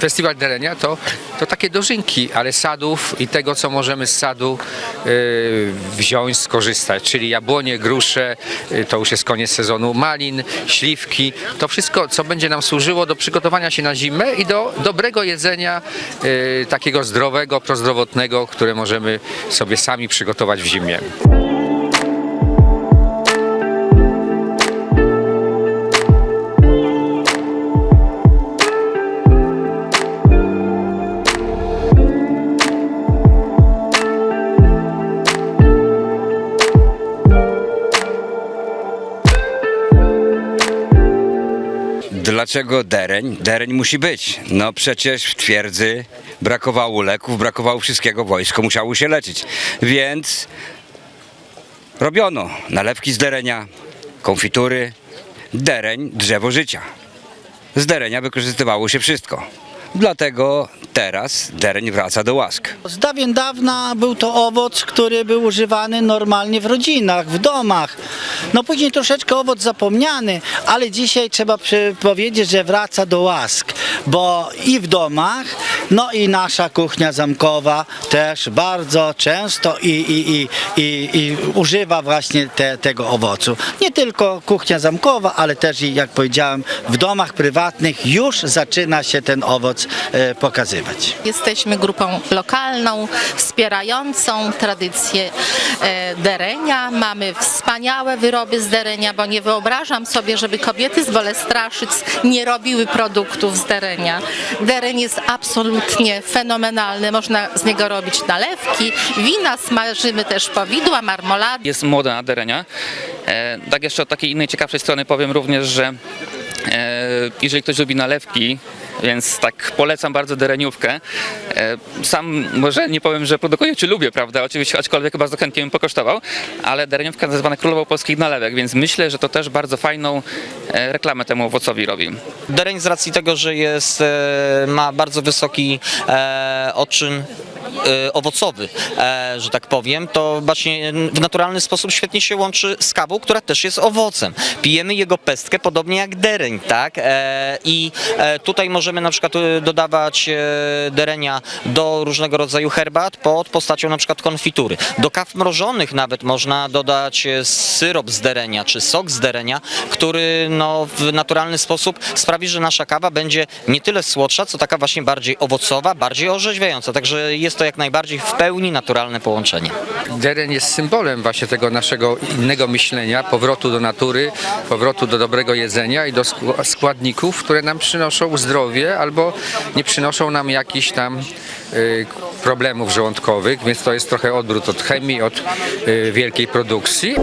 festiwal Derenia to, to takie dożynki, ale sadów i tego, co możemy z sadu y, wziąć, skorzystać, czyli jabłonie, grusze, y, to już jest koniec sezonu, malin, śliwki, to wszystko, co będzie nam służyło do przygotowania się na zimę i do dobrego jedzenia, y, takiego zdrowego, prozdrowotnego, które możemy sobie sami przygotować w zimie. Dlaczego dereń? Dereń musi być. No przecież w twierdzy brakowało leków, brakowało wszystkiego, wojsko musiało się leczyć. Więc robiono nalewki z derenia, konfitury, dereń, drzewo życia. Z derenia wykorzystywało się wszystko. Dlatego teraz dereń wraca do łask. Z dawien dawna był to owoc, który był używany normalnie w rodzinach, w domach. No później troszeczkę owoc zapomniany, ale dzisiaj trzeba powiedzieć, że wraca do łask, bo i w domach, no i nasza kuchnia zamkowa też bardzo często i, i, i, i, i używa właśnie te, tego owocu. Nie tylko kuchnia zamkowa, ale też i jak powiedziałem w domach prywatnych już zaczyna się ten owoc e, pokazywać. Jesteśmy grupą lokalną, wspierającą tradycję e, derenia. Mamy wspaniałe wyroby z derenia, bo nie wyobrażam sobie, żeby kobiety z Bolestraszyc nie robiły produktów z derenia. Dereń jest absolutnie fenomenalny. Można z niego robić nalewki, wina, smażymy też powidła, marmolady. jest moda na derenia. E, tak jeszcze od takiej innej ciekawszej strony powiem również, że e, jeżeli ktoś lubi nalewki, więc tak polecam bardzo dereniówkę. E, sam może nie powiem, że produkuję czy lubię, prawda, oczywiście, aczkolwiek bardzo chętnie bym pokosztował, ale dereniówka nazywana królową polskich nalewek, więc myślę, że to też bardzo fajną e, reklamę temu owocowi robi. Dereń z racji tego, że jest, e, ma bardzo wysoki odczyn owocowy, e, że tak powiem, to właśnie w naturalny sposób świetnie się łączy z kawą, która też jest owocem. Pijemy jego pestkę podobnie jak dereń, tak? E, I e, tutaj możemy na przykład e, dodawać e, derenia do różnego rodzaju herbat pod postacią na przykład konfitury. Do kaw mrożonych nawet można dodać e, syrop z derenia czy sok z derenia, który no, w naturalny sposób sprawi, że nasza kawa będzie nie tyle słodsza, co taka właśnie bardziej owocowa, bardziej orzeźwiająca. Także jest to jak najbardziej w pełni naturalne połączenie. Deren jest symbolem właśnie tego naszego innego myślenia, powrotu do natury, powrotu do dobrego jedzenia i do skł- składników, które nam przynoszą zdrowie albo nie przynoszą nam jakichś tam y, problemów żołądkowych, więc to jest trochę odwrót od chemii, od y, wielkiej produkcji.